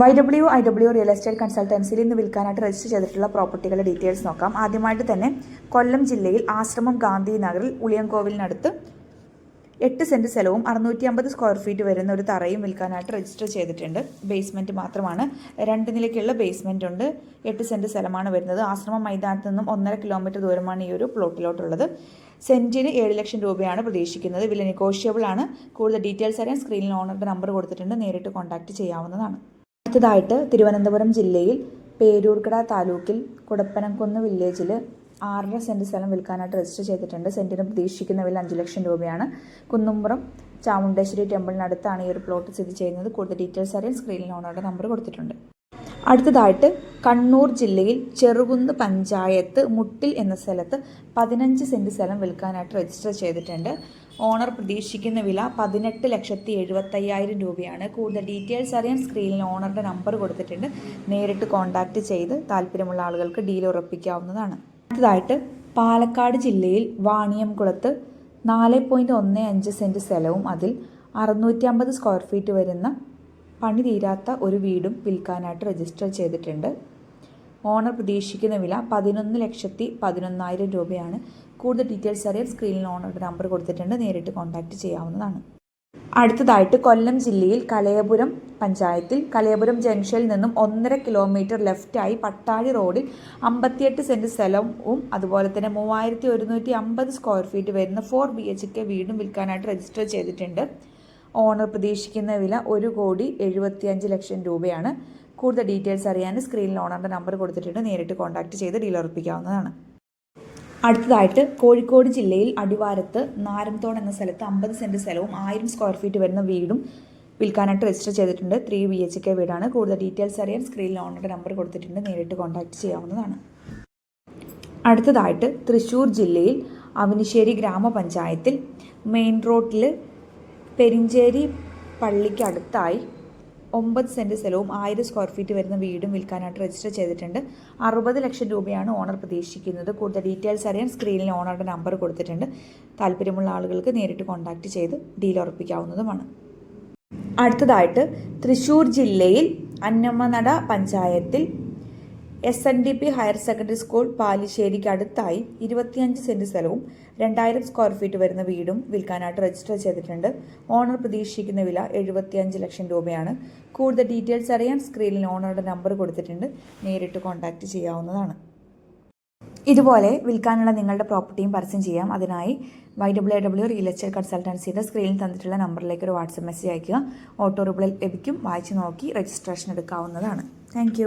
Y W I W real estate കൺസൾട്ടൻസിയിൽ ഇന്ന് വിൽക്കാനായിട്ട് register ചെയ്തിട്ടുള്ള പ്രോപ്പർട്ടികളുടെ ഡീറ്റെയിൽസ് നോക്കാം. ആദ്യമായിട്ട് തന്നെ കൊല്ലം ജില്ലയിൽ ആശ്രമം ഗാന്ധി നഗറിൽ ഉളിയങ്കോവിലിനടുത്ത് എട്ട് സെന്റ് സ്ഥലവും അറുന്നൂറ്റി അമ്പത് സ്ക്വയർ ഫീറ്റ് വരുന്ന ഒരു തറയും വിൽക്കാനായിട്ട് രജിസ്റ്റർ ചെയ്തിട്ടുണ്ട്. ബേസ്മെന്റ് മാത്രമാണ്. രണ്ട് നിലയ്ക്കുള്ള ബേസ്മെന്റ് ഉണ്ട്. എട്ട് സെന്റ് സ്ഥലമാണ് വരുന്നത്. ആശ്രമം മൈതാനത്ത് നിന്നും ഒന്നര കിലോമീറ്റർ ദൂരമാണ് ഈ ഒരു പ്ലോട്ടിലോട്ടുള്ളത് സെന്റിന് ഏഴ് ലക്ഷം രൂപയാണ് പ്രതീക്ഷിക്കുന്നത്. വില നെഗോഷ്യബിൾ ആണ്. കൂടുതൽ ഡീറ്റെയിൽസ് അറിയാൻ സ്ക്രീനിൽ ഓണറുടെ നമ്പർ കൊടുത്തിട്ടുണ്ട്. നേരിട്ട് കോൺടാക്റ്റ് ചെയ്യാവുന്നതാണ്. അടുത്തതായിട്ട് തിരുവനന്തപുരം ജില്ലയിൽ പേരൂർക്കട താലൂക്കിൽ കുടപ്പനംകുന്ന് വില്ലേജിൽ ആറര സെന്റ് സ്ഥലം വിൽക്കാനായിട്ട് രജിസ്റ്റർ ചെയ്തിട്ടുണ്ട്. സെന്റിന് പ്രതീക്ഷിക്കുന്ന വില അഞ്ച് ലക്ഷം രൂപയാണ്. കുന്നുംപുറം ചാമുണ്ടേശ്വരി ടെമ്പിളിനടുത്താണ് ഈ ഒരു പ്ലോട്ട് സ്ഥിതി ചെയ്യുന്നത്. കൂടുതൽ ഡീറ്റെയിൽസ് അറിയാൻ സ്ക്രീനിൽ ഓണറുടെ നമ്പർ കൊടുത്തിട്ടുണ്ട്. അടുത്തതായിട്ട് കണ്ണൂർ ജില്ലയിൽ ചെറുകുന്ന് പഞ്ചായത്ത് മുട്ടിൽ എന്ന സ്ഥലത്ത് പതിനഞ്ച് സെന്റ് സ്ഥലം വിൽക്കാനായിട്ട് രജിസ്റ്റർ ചെയ്തിട്ടുണ്ട്. ഓണർ പ്രതീക്ഷിക്കുന്ന വില പതിനെട്ട് ലക്ഷത്തി എഴുപത്തയ്യായിരം രൂപയാണ്. കൂടുതൽ ഡീറ്റെയിൽസ് അറിയാൻ സ്ക്രീനിൽ ഓണറുടെ നമ്പർ കൊടുത്തിട്ടുണ്ട്. നേരിട്ട് കോൺടാക്റ്റ് ചെയ്ത് താല്പര്യമുള്ള ആളുകൾക്ക് ഡീൽ ഉറപ്പിക്കാവുന്നതാണ്. അടുത്തതായിട്ട് പാലക്കാട് ജില്ലയിൽ വാണിയംകുളത്ത് നാല് പോയിന്റ് ഒന്ന് അഞ്ച് സെന്റ് സ്ഥലവും അതിൽ അറുന്നൂറ്റി അമ്പത് സ്ക്വയർ ഫീറ്റ് വരുന്ന പണി തീരാത്ത ഒരു വീടും വിൽക്കാനായിട്ട് രജിസ്റ്റർ ചെയ്തിട്ടുണ്ട്. ഓണർ പ്രതീക്ഷിക്കുന്ന വില പതിനൊന്ന് ലക്ഷത്തി പതിനൊന്നായിരം രൂപയാണ്. കൂടുതൽ ഡീറ്റെയിൽസ് അറിയാൻ സ്ക്രീനിൽ ഓണറുടെ നമ്പർ കൊടുത്തിട്ടുണ്ട്. നേരിട്ട് കോൺടാക്റ്റ് ചെയ്യാവുന്നതാണ്. അടുത്തതായിട്ട് കൊല്ലം ജില്ലയിൽ കലയപുരം പഞ്ചായത്തിൽ കലയപുരം ജംഗ്ഷനിൽ നിന്നും ഒന്നര കിലോമീറ്റർ ലെഫ്റ്റായി പട്ടാഴി റോഡിൽ അമ്പത്തിയെട്ട് സെന്റ് സ്ഥലവും അതുപോലെ തന്നെ മൂവായിരത്തി ഒരുന്നൂറ്റി അമ്പത് സ്ക്വയർ ഫീറ്റ് വരുന്ന ഫോർ ബി എച്ച് കെ വീടും വിൽക്കാനായിട്ട് രജിസ്റ്റർ ചെയ്തിട്ടുണ്ട്. ഓണർ പ്രതീക്ഷിക്കുന്ന വില ഒരു കോടി എഴുപത്തിയഞ്ച് ലക്ഷം രൂപയാണ്. കൂടുതൽ ഡീറ്റെയിൽസ് അറിയാൻ സ്ക്രീനിൽ ഓണറിന്റെ നമ്പർ കൊടുത്തിട്ടുണ്ട്. നേരിട്ട് കോൺടാക്റ്റ് ചെയ്ത് ഡീൽ ഉറപ്പിക്കാവുന്നതാണ്. അടുത്തതായിട്ട് കോഴിക്കോട് ജില്ലയിൽ അടിവാരത്ത് നാരംതോട് എന്ന സ്ഥലത്ത് അമ്പത് സെന്റ് സ്ഥലവും ആയിരം സ്ക്വയർ ഫീറ്റ് വരുന്ന വീടും വിൽക്കാനായിട്ട് രജിസ്റ്റർ ചെയ്തിട്ടുണ്ട്. ത്രീ ബി എച്ച് കെ വീടാണ്. കൂടുതൽ ഡീറ്റെയിൽസ് അറിയാൻ സ്ക്രീനിൽ ഓണറുടെ നമ്പർ കൊടുത്തിട്ടുണ്ട്. നേരിട്ട് കോൺടാക്റ്റ് ചെയ്യാവുന്നതാണ്. അടുത്തതായിട്ട് തൃശ്ശൂർ ജില്ലയിൽ അവനിശ്ശേരി ഗ്രാമപഞ്ചായത്തിൽ മെയിൻ റോഡിൽ പെരിഞ്ചേരി പള്ളിക്ക് അടുത്തായി ഒമ്പത് സെന്റ് സ്ഥലവും ആയിരം സ്ക്വയർ ഫീറ്റ് വരുന്ന വീടും വിൽക്കാനായിട്ട് രജിസ്റ്റർ ചെയ്തിട്ടുണ്ട്. അറുപത് ലക്ഷം രൂപയാണ് ഓണർ പ്രതീക്ഷിക്കുന്നത്. കൂടുതൽ ഡീറ്റെയിൽസ് അറിയാൻ സ്ക്രീനിൽ ഓണറുടെ നമ്പർ കൊടുത്തിട്ടുണ്ട്. താല്പര്യമുള്ള ആളുകൾക്ക് നേരിട്ട് കോൺടാക്റ്റ് ചെയ്ത് ഡീൽ ഉറപ്പിക്കാവുന്നതുമാണ്. അടുത്തതായിട്ട് തൃശ്ശൂർ ജില്ലയിൽ അന്നമ്മനട പഞ്ചായത്തിൽ S N D P higher secondary school പാലിശ്ശേരിക്ക് അടുത്തായി ഇരുപത്തിയഞ്ച് സെന്റ് സ്ഥലവും രണ്ടായിരം സ്ക്വയർ ഫീറ്റ് വരുന്ന വീടും വിൽക്കാനായിട്ട് രജിസ്റ്റർ ചെയ്തിട്ടുണ്ട്. ഓണർ പ്രതീക്ഷിക്കുന്ന വില എഴുപത്തിയഞ്ച് ലക്ഷം രൂപയാണ്. കൂടുതൽ ഡീറ്റെയിൽസ് അറിയാൻ സ്ക്രീനിൽ ഓണറുടെ നമ്പർ കൊടുത്തിട്ടുണ്ട്. നേരിട്ട് കോൺടാക്റ്റ് ചെയ്യാവുന്നതാണ്. ഇതുപോലെ വിൽക്കാനുള്ള നിങ്ങളുടെ പ്രോപ്പർട്ടിയും പരസ്യം ചെയ്യാം. അതിനായി Y W W real estate കൺസൾട്ടൻസിയുടെ സ്ക്രീനിൽ തന്നിട്ടുള്ള നമ്പറിലേക്ക് ഒരു വാട്സപ്പ് മെസ്സേജ് അയയ്ക്കുക. ഓട്ടോ റിപ്ലൈ ലഭിക്കും. വായിച്ചു നോക്കി രജിസ്ട്രേഷൻ എടുക്കാവുന്നതാണ്. താങ്ക്